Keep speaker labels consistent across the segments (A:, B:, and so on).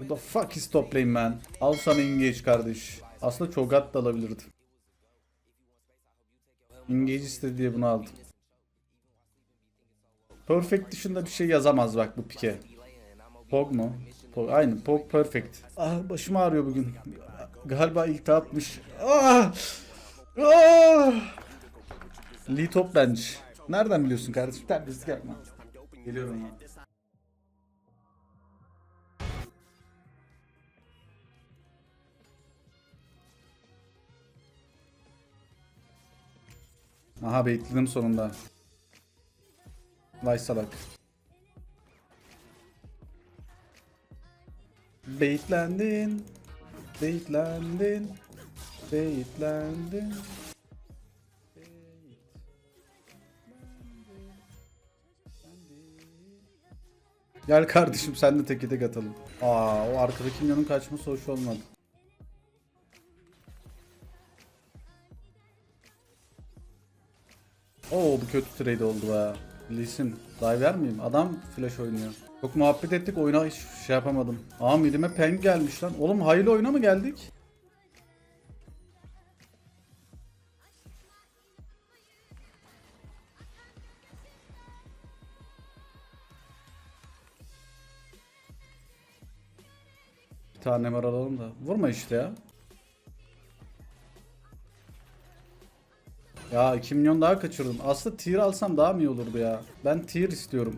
A: Bu da fuck is top lane man. Al sana engage kardeş. Aslında Cho'Gath da alabilirdim. Engage istedi diye bunu aldım. Perfect dışında bir şey yazamaz bak bu pike. Pog mu? Pog, aynı Pog perfect. Ah başım ağrıyor bugün. Galiba iltihapmış. Ah! Ah! Lee top bence. Nereden biliyorsun kardeşim? Terbiyesizlik yapma. Geliyorum ya. Aha bekledim sonunda. Vay salak. Baitlendin. Baitlendin. Baitlendin. Gel kardeşim sen de teke tek atalım. Aa o arkadaki milyonun kaçması hoş olmadı. Kötü trade oldu be. Lisin. Dive yer miyim? Adam flash oynuyor. Çok muhabbet ettik oyuna hiç şey yapamadım. Aa midime peng gelmiş lan. Oğlum hayırlı oyuna mı geldik? Bir tane var alalım da. Vurma işte ya. Ya 2 milyon daha kaçırdım. Aslında tier alsam daha mı iyi olurdu ya? Ben tier istiyorum.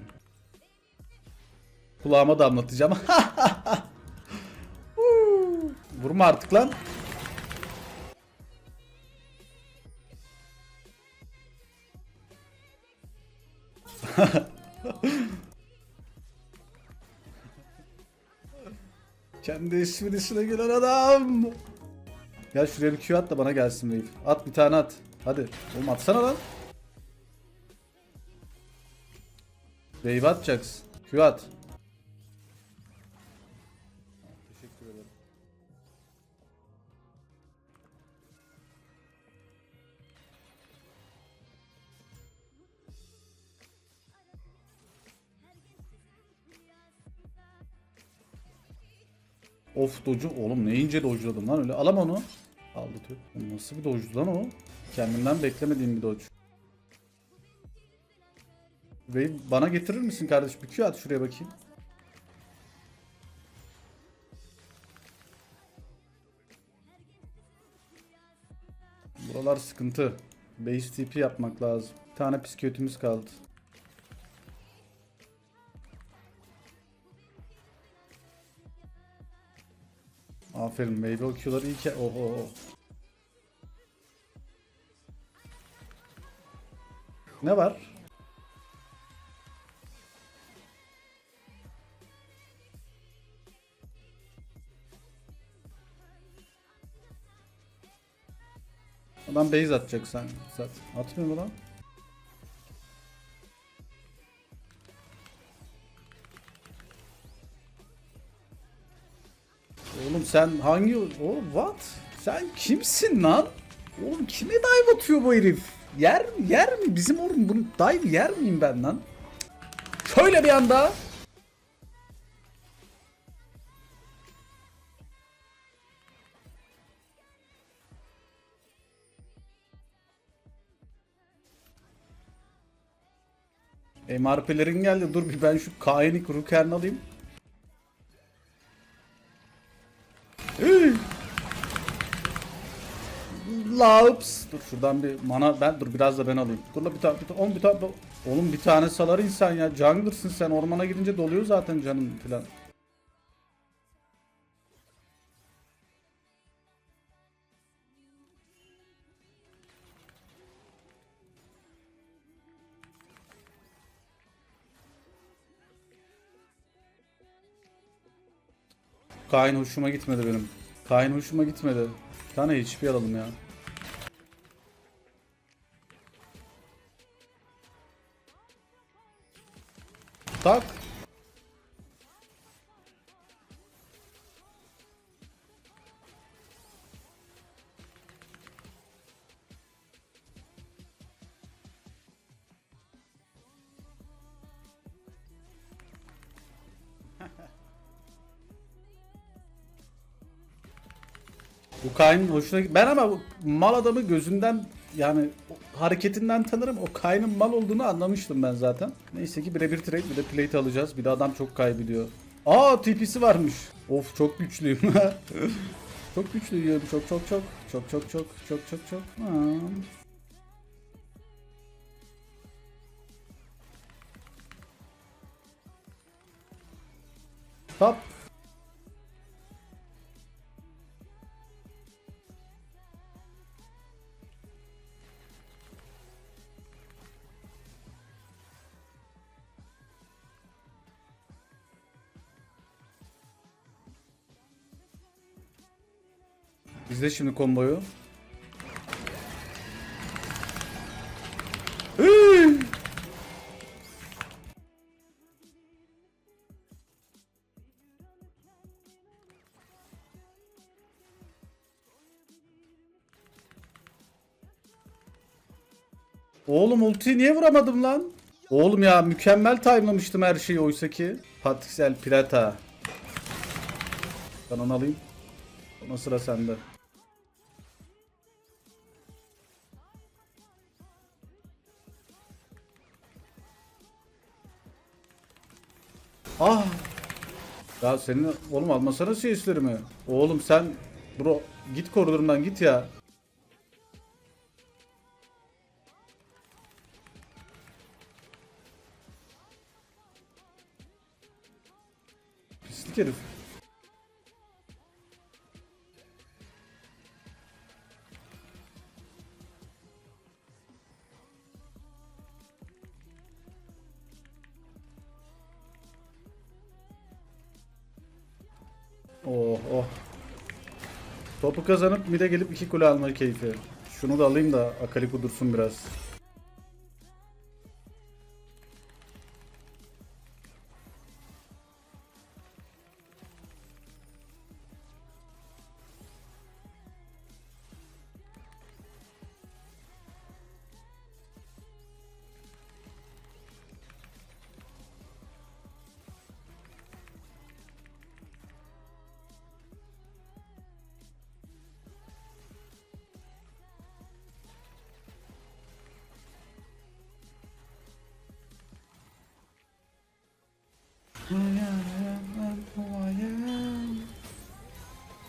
A: Kulağıma damlatacağım. Vurma artık lan. Kendi esprisine gülen adam. Gel şuraya bir Q at da bana gelsin wave. At bir tane at. Hadi. Oğlum atsana lan. Wave atacaksın. Q at. Teşekkür ederim. Of docu. Oğlum ne ince dojladım lan öyle. Alam onu. Aldı. Oğlum Nasıl bir dojdu lan o? Kendimden beklemediğim bir dodge. Ve bana getirir misin kardeş? Bir Q at şuraya bakayım. Buralar sıkıntı. Base TP yapmak lazım. Bir tane psikiyotimiz kaldı. Aferin meyve okuyorlar iyi ki. Oho. Ne var? Adam base atacak sen zaten. Atmıyor mu lan? Oğlum sen hangi... Oğlum what? Sen kimsin lan? Oğlum kime dive atıyor bu herif? Yer mi? Yer mi? Bizim oğlum bunu dive yer miyim ben lan? Şöyle bir anda. MRP'lerin geldi. Dur bir ben şu Kain'i Ruker'ini alayım. Laps. Dur şuradan bir mana ben dur biraz da ben alayım. Dur bir tane bir tane oğlum bir tane oğlum bir tane salar insan ya. Jungler'sın sen ormana girince doluyor zaten canım filan. Kain hoşuma gitmedi benim. Kain hoşuma gitmedi. Bir tane HP alalım ya. Tak. Bu Kain'in hoşuna Ben ama mal adamı gözünden yani hareketinden tanırım. O Kayn'ın mal olduğunu anlamıştım ben zaten. Neyse ki birebir trade bir de plate alacağız. Bir de adam çok kaybediyor. Aa TP'si varmış. Of çok güçlüyüm. çok güçlüyüm. Çok çok çok. Çok çok çok. Çok çok çok. Aa. Top. İzle şimdi komboyu. Oğlum ultiyi niye vuramadım lan? Oğlum ya mükemmel timelamıştım her şeyi oysa ki. Patriksel Pirata. Ben onu alayım. Ona sıra sende. Ah! Ya senin oğlum almasana CS'lerimi. Oğlum sen bro git koridorundan git ya. Pislik herif. Topu kazanıp mide gelip iki kule alma keyfi. Şunu da alayım da Akali kudursun biraz.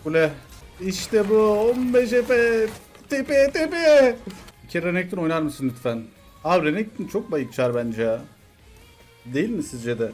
A: Kule. İşte bu 15 Efe. Tepe tepe. Bir kere Renekton oynar mısın lütfen? Abi Renekton çok bayık çar bence ya. Değil mi sizce de?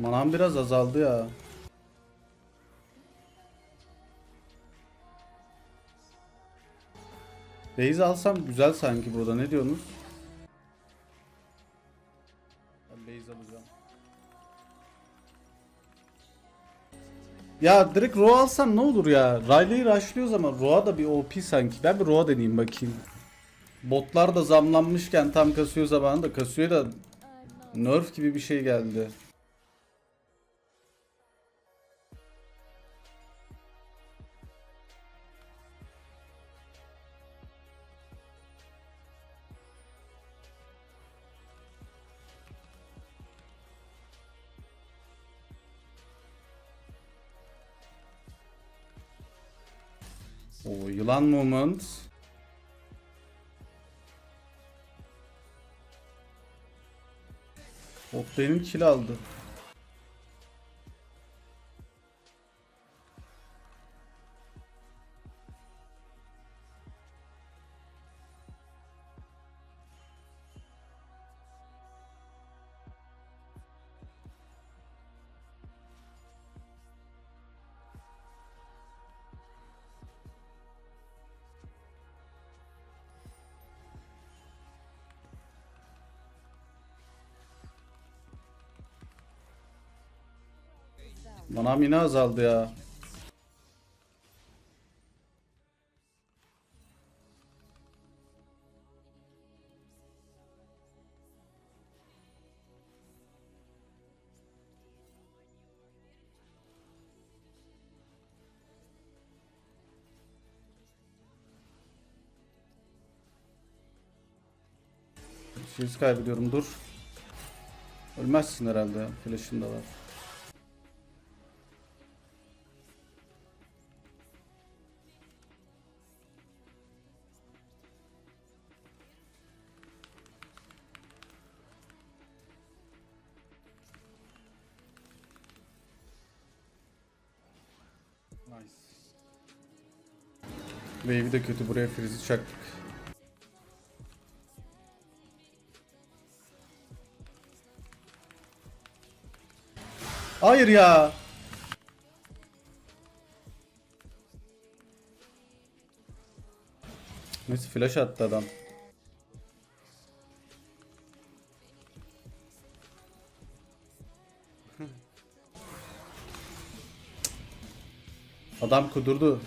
A: Manam biraz azaldı ya. Base alsam güzel sanki burada. Ne diyorsunuz? Ben base alacağım. Ya direkt Roa alsam ne olur ya? Riley'i rushlıyoruz ama Roa da bir OP sanki. Ben bir Roa deneyeyim bakayım. Botlar da zamlanmışken tam kasıyor zamanında kasıyor da nerf gibi bir şey geldi. O yılan moment. Bot benim kill aldı. Manam yine azaldı ya. Shields kaybediyorum dur. Ölmezsin herhalde. Flash'ın da var. Nice. Wave'i de kötü buraya freeze'i çaktık. Hayır ya. Neyse flash attı adam. Adam kudurdu.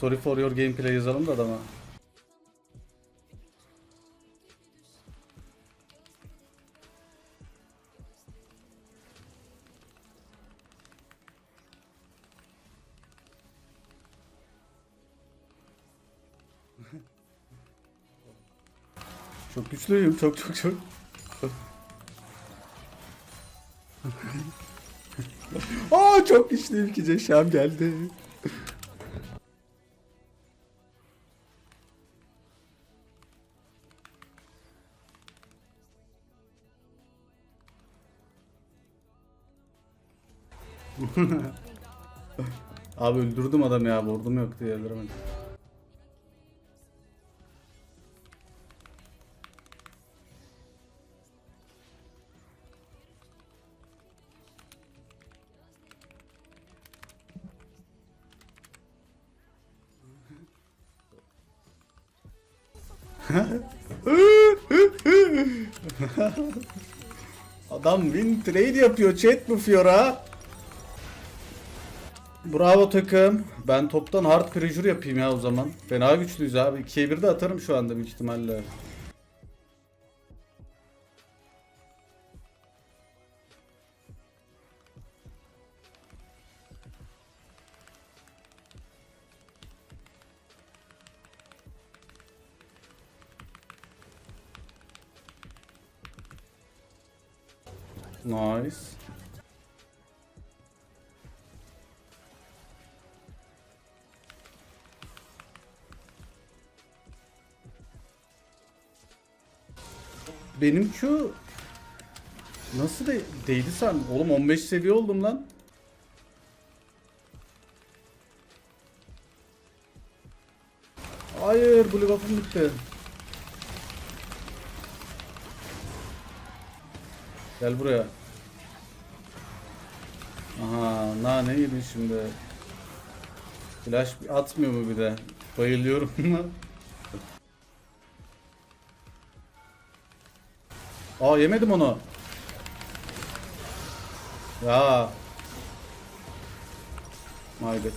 A: Sorry for your gameplay yazalım da adama. Çok güçlüyüm çok çok çok. Aa çok güçlüyüm ki Ceşam geldi. Abi öldürdüm adamı ya vurdum yok diye öldüremedim. Adam win trade yapıyor chat bu Fiora. Bravo takım. Ben toptan hard pressure yapayım ya o zaman. Fena güçlüyüz abi. 2'ye 1 de atarım şu anda büyük ihtimalle. Nice. Benim Q nasıl de değdi sen? Oğlum 15 seviye oldum lan. Hayır, blue buff'ım bitti. Gel buraya. Aha, na ne yedin şimdi? Flash atmıyor mu bir de? Bayılıyorum. Aa yemedim onu. Ya. My bad.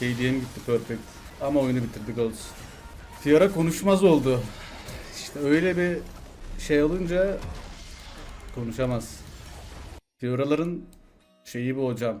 A: KDM gitti perfect. Ama oyunu bitirdik olsun. Fiora konuşmaz oldu. İşte öyle bir şey olunca konuşamaz. Fiora'ların şeyi bu.